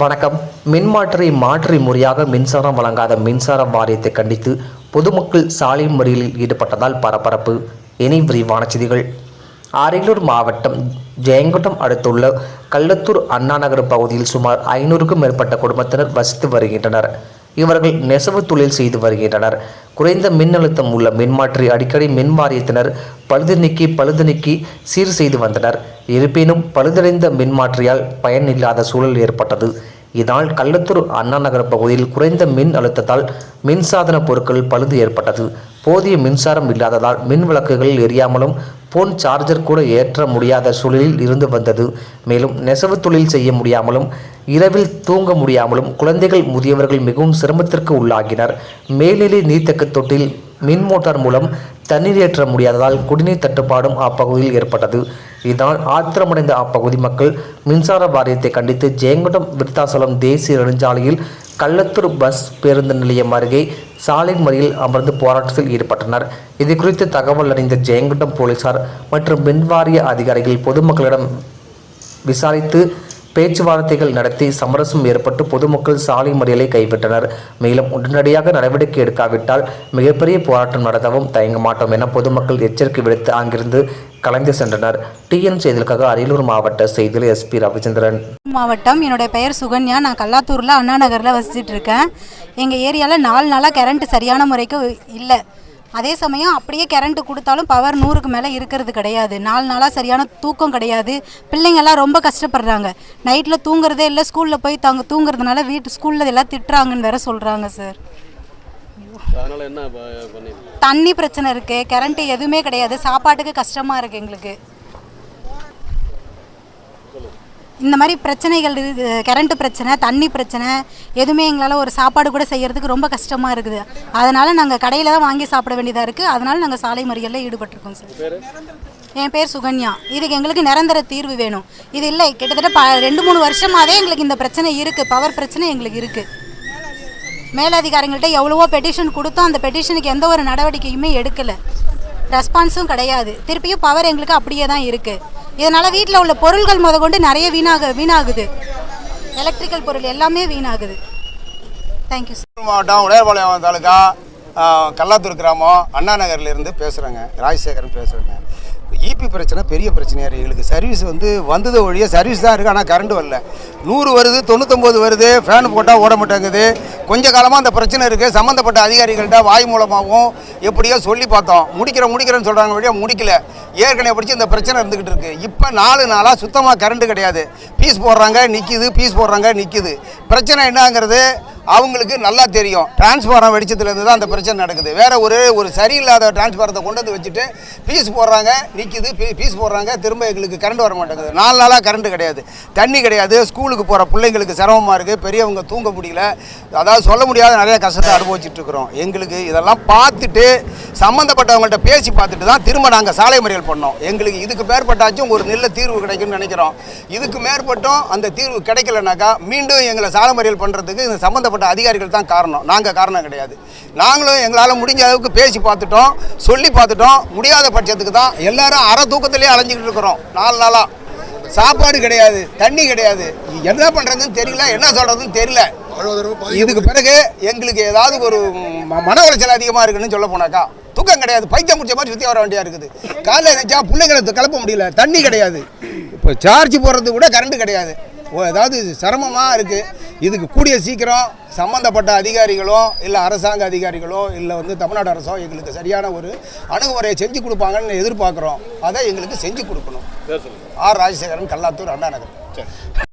வணக்கம். மின்மாற்றி மாற்றி முறையாக மின்சாரம் வழங்காத மின்சார வாரியத்தை கண்டித்து பொதுமக்கள் சாலை மறியலில் ஈடுபட்டதால் பரபரப்பு. இனி விரிவான செய்திகள். அரியலூர் மாவட்டம் ஜெயங்கொட்டம் அடுத்துள்ள கள்ளத்தூர் அண்ணாநகர் பகுதியில் சுமார் ஐநூறுக்கும் மேற்பட்ட குடும்பத்தினர் வசித்து வருகின்றனர். இவர்கள் நெசவு தொழில் செய்து வருகின்றனர். குறைந்த மின்னழுத்தம் உள்ள மின்மாற்றி அடிக்கடி மின்வாரியத்தினர் பழுது நீக்கி பழுது நீக்கி சீர் செய்து வந்தனர். இருப்பினும் பழுதடைந்த மின்மாற்றியால் பயனில்லாத சூழல் ஏற்பட்டது. இதனால் கள்ளத்தூர் அண்ணா நகர பகுதியில் குறைந்த மின் அழுத்தத்தால் மின்சாதன பொருட்கள் பழுது ஏற்பட்டது. போதிய மின்சாரம் இல்லாததால் மின் விளக்குகள் எரியாமலும் ஃபோன் சார்ஜர் கூட ஏற்ற முடியாத சூழலில் இருந்து வந்தது. மேலும் நெசவு தொழில் செய்ய முடியாமலும் இரவில் தூங்க முடியாமலும் குழந்தைகள் முதியவர்கள் மிகவும் சிரமத்திற்கு உள்ளாகினர். மேல்நிலை நீர்த்தக்க தொட்டில் மின் மோட்டார் மூலம் தண்ணீர் ஏற்ற முடியாததால் குடிநீர் தட்டுப்பாடும் அப்பகுதியில் ஏற்பட்டது. இதனால் ஆத்திரமடைந்த அப்பகுதி மக்கள் மின்சார வாரியத்தை கண்டித்து ஜெயங்கொண்டம் விருத்தாசலம் தேசிய நெடுஞ்சாலையில் கள்ளத்தூர் பஸ் பேருந்து நிலையம் அருகே சாலை மறியல் அமர்ந்து போராட்டத்தில் ஈடுபட்டனர். இது குறித்து தகவல் அறிந்த ஜெயங்கொண்டம் போலீசார் மற்றும் மின்வாரிய அதிகாரிகள் பொதுமக்களிடம் விசாரித்து பேச்சுவார்த்தைகள் நடத்தி சமரசம் ஏற்பட்டு பொதுமக்கள் சாலை மறியலை கைவிட்டனர். மேலும் உடனடியாக நடவடிக்கை எடுக்காவிட்டால் மிகப்பெரிய போராட்டம் நடத்தவும் தயங்க மாட்டோம் என பொதுமக்கள் எச்சரிக்கை விடுத்து அங்கிருந்து கலைந்து சென்றனர். டிஎன் செய்திகளுக்காக அரியலூர் மாவட்ட செய்தியில் எஸ்பி ரவிச்சந்திரன். மாவட்டம். என்னுடைய பெயர் சுகன்யா. நான் கல்லாத்தூரில் அண்ணா நகரில் வசிச்சுட்டு இருக்கேன். எங்கள் ஏரியாவில் நாலு நாளாக கரண்ட் சரியான முறைக்கு இல்லை. அதே சமயம் அப்படியே கரண்ட் கொடுத்தாலும் பவர் நூறுக்கு மேலே இருக்கிறது கிடையாது. நாலு நாளாக சரியான தூக்கம் கிடையாது. பிள்ளைங்கெல்லாம் ரொம்ப கஷ்டப்படுறாங்க. நைட்டில் தூங்குறதே இல்லை ஸ்கூலில் போய் தாங்க தூங்குறதுனால வீட்டு ஸ்கூலில் எல்லாம் திட்டுறாங்கன்னு வேற சொல்கிறாங்க சார் தண்ணி பிரச்சனை இருக்குது கரண்ட்டு எதுவுமே கிடையாது. சாப்பாட்டுக்கு கஷ்டமாக இருக்குது எங்களுக்கு. இந்த மாதிரி பிரச்சனைகள் இருக்குது கரண்ட் பிரச்சனை தண்ணி பிரச்சனை எதுவுமே எங்களால் ஒரு சாப்பாடு கூட செய்யறதுக்கு ரொம்ப கஷ்டமாக இருக்குது. அதனால் நாங்கள் கடையில் தான் வாங்கி சாப்பிட வேண்டியதாக இருக்குது அதனால் நாங்கள் சாலை மறியலில் ஈடுபட்டிருக்கோம் சார். என் பேர் சுகன்யா. இதுக்கு எங்களுக்கு நிரந்தர தீர்வு வேணும். இது இல்லை கிட்டத்தட்ட ப ரெண்டு மூணு வருஷமாகவே எங்களுக்கு இந்த பிரச்சனை இருக்குது பவர் பிரச்சனை எங்களுக்கு இருக்குது மேலதிகாரிகள்கிட்ட எவ்வளவோ பெட்டிஷன் கொடுத்தோம். அந்த பெட்டிஷனுக்கு எந்த ஒரு நடவடிக்கையுமே எடுக்கலை. ரெஸ்பான்ஸும் கிடையாது. திருப்பியும் பவர் எங்களுக்கு அப்படியே தான் இருக்குது இதனால் வீட்டில் உள்ள பொருள்கள் கொண்டு நிறைய வீணாக வீணாகுது. எலக்ட்ரிக்கல் பொருள் எல்லாமே வீணாகுது. தேங்க்யூ சார் மாவட்டம் உடையபாளையம் தாலுக்கா கல்லாத்தூர் கிராமம் அண்ணா நகர்லேருந்து பேசுகிறேங்க ராஜசேகரன் பேசுகிறேங்க ஈபி பிரச்சனை பெரிய பிரச்சனையாக இருக்குது எங்களுக்கு சர்வீஸ் வந்து வந்தது ஒழிய சர்வீஸ் தான் இருக்குது ஆனால் கரண்ட் வரல. நூறு வருது தொண்ணூத்தொம்பது வருது. ஃபேன் போட்டால் ஓட மாட்டேங்குது. கொஞ்ச காலமாக அந்த பிரச்சனை இருக்குது சம்மந்தப்பட்ட அதிகாரிகள்கிட்ட வாய் மூலமாகவும் எப்படியோ சொல்லி பார்த்தோம். முடிக்கிற முடிக்கிறேன்னு சொல்கிறாங்க வழியாக முடிக்கல. ஏற்கனவே பிடிச்சி இந்த பிரச்சனை இருந்துக்கிட்டு இருக்குது இப்போ நாலு நாளாக சுத்தமாக கரண்ட்டு கிடையாது. பீஸ் போடுறாங்க நிற்கிது பீஸ் போடுறாங்க நிற்கிது பிரச்சனை என்னங்கிறது அவங்களுக்கு நல்லா தெரியும். டிரான்ஸ்ஃபாரம் வெடிச்சதுலேருந்து தான் அந்த பிரச்சனை நடக்குது. வேற ஒரு ஒரு சரியில்லாத டிரான்ஸ்ஃபாரத்தை கொண்டு வந்து வச்சுட்டு பீஸ் போடுறாங்க நிற்கிது பீஸ் போடுறாங்க திரும்ப எங்களுக்கு கரண்ட் வர மாட்டேங்குது. நாலு நாளாக கரண்ட் கிடையாது. தண்ணி கிடையாது. ஸ்கூலுக்கு போகிற பிள்ளைங்களுக்கு சிரமமாக இருக்குது பெரியவங்க தூங்க முடியல. அதாவது சொல்ல முடியாத நிறைய கஷ்டத்தை அனுபவிச்சுட்டு இருக்கிறோம். எங்களுக்கு இதெல்லாம் பார்த்துட்டு சம்மந்தப்பட்டவங்கள்ட்ட பேசி பார்த்துட்டு தான் திரும்ப நாங்கள் சாலை மறியல் பண்ணோம். எங்களுக்கு இதுக்கு மேற்பட்டாச்சும் ஒரு நல்ல தீர்வு கிடைக்கும்னு நினைக்கிறோம். இதுக்கு மேற்பட்டும் அந்த தீர்வு கிடைக்கலனாக்கா மீண்டும் எங்களை சாலை மறியல் பண்ணுறதுக்கு இந்த சம்மந்தப்பட்ட அதிகாரிகள் தான் காரணம். நாங்கள் காரணம் கிடையாது. நாங்களும் எங்களால் முடிஞ்ச அளவுக்கு பேசி பார்த்துட்டோம் சொல்லி பார்த்துட்டோம். முடியாத பட்சத்துக்கு தான் எல்லாரும் அரை தூக்கத்திலே அலைஞ்சிக்கிட்டு இருக்கிறோம். நாலு நாளாக சாப்பாடு கிடையாது தண்ணி கிடையாது. என்ன பண்ணுறதுன்னு தெரியல என்ன சொல்கிறதுன்னு தெரியல. இதுக்கு பிறகு எங்களுக்கு ஏதாவது ஒரு மன உளைச்சல் அதிகமாக இருக்குன்னு சொல்ல போனாக்கா தூக்கம் கிடையாது. பைத்தியம் முடிச்ச மாதிரி சுற்றி வர வேண்டியா இருக்குது. காலையில் நினச்சா பிள்ளைங்களை கிளப்ப முடியல. தண்ணி கிடையாது. இப்போ சார்ஜ் போடுறது கூட கரண்ட் கிடையாது. ஏதாவது சிரமமாக இருக்குது இதுக்கு கூடிய சீக்கிரம் சம்மந்தப்பட்ட அதிகாரிகளோ இல்லை அரசாங்க அதிகாரிகளோ இல்லை வந்து தமிழ்நாடு அரசோ எங்களுக்கு சரியான ஒரு அணுகுமுறையை செஞ்சு கொடுப்பாங்கன்னு எதிர்பார்க்குறோம். அதை எங்களுக்கு செஞ்சு கொடுக்கணும். ஆர் ராஜசேகரன் கல்லாத்தூர் அண்ணா நகர்